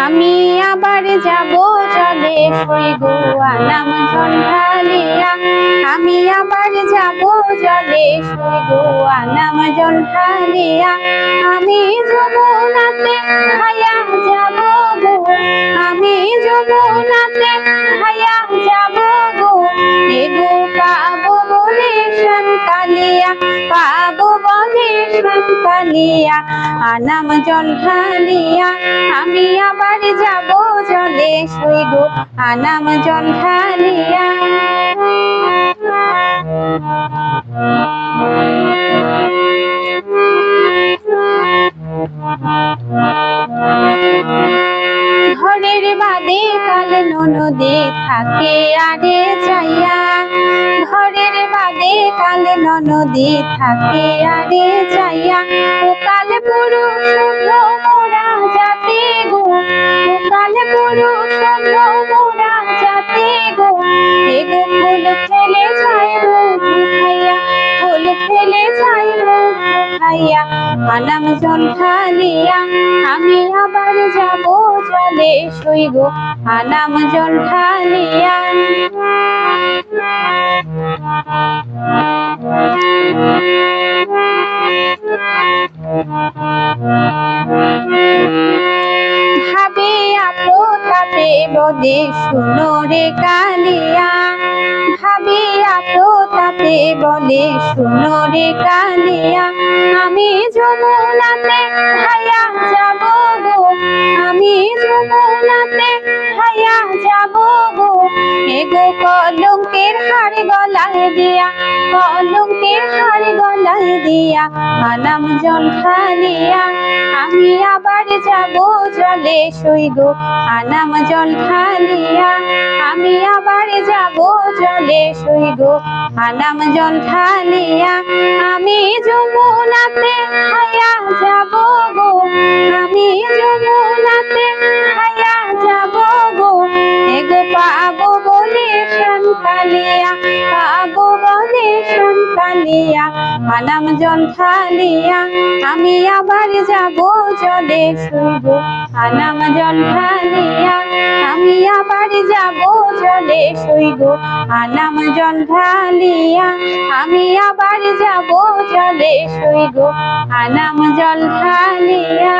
আমি আবার যাব চলে সই গো আনাম ঢালিয়া আমি আবার যাব চলে সই গো আনাম ঢালিয়া আমি যমুনাতে হায়া বলে কালিয়া আনাম জল ঢালিয়া, আমি আবার যাব জলে গো আনাম জল ঢালিয়া। ঘরের বাদে কাল ননদে থাকে আরে চাইয়া কাল ননদে থাকে আরে যাইয়া, ও কাল পুরুষ মোরা যাতে গো। ও মোরা গো। এগো ফুল ফেলে যাইব ফুল ফেলে যাইব খাইয়া আনাম জল ঢালিয়া আমি আবার যাব জলে সই গো আনাম জল তাপে বদে শুনো রে কালিয়া। ভাবে আপো তাপে বলে, শুনো রে কালিয়া, আমি যমুনাতে হায়া যাব গো, আমি যমুনাতে হায়া যাব গো। এগো কলঙ্কের হার গলায় দিয়া, কলঙ্কের গলায় দিয়া আনাম ঢালিয়া আমি আবার যাব জলে সই গো আনাম জল ঢালিয়া আমি আবার যাব জলে সই গো আনাম ঢালিয়া আমি যমুনাতে হায়া যাব গো। আমি যমুনাতে হায়া যাব গো। এগো পাবো বলে বলে সন্তালিয়া আনাম জল ঢালিয়া, আমি আবার যাব জলে শুইব আনাম জল ঢালিয়া, আমি আবার যাব জলে শুইব আনাম জল ঢালিয়া, আমি আবার যাব জলে শুইব আনাম জল ঢালিয়া।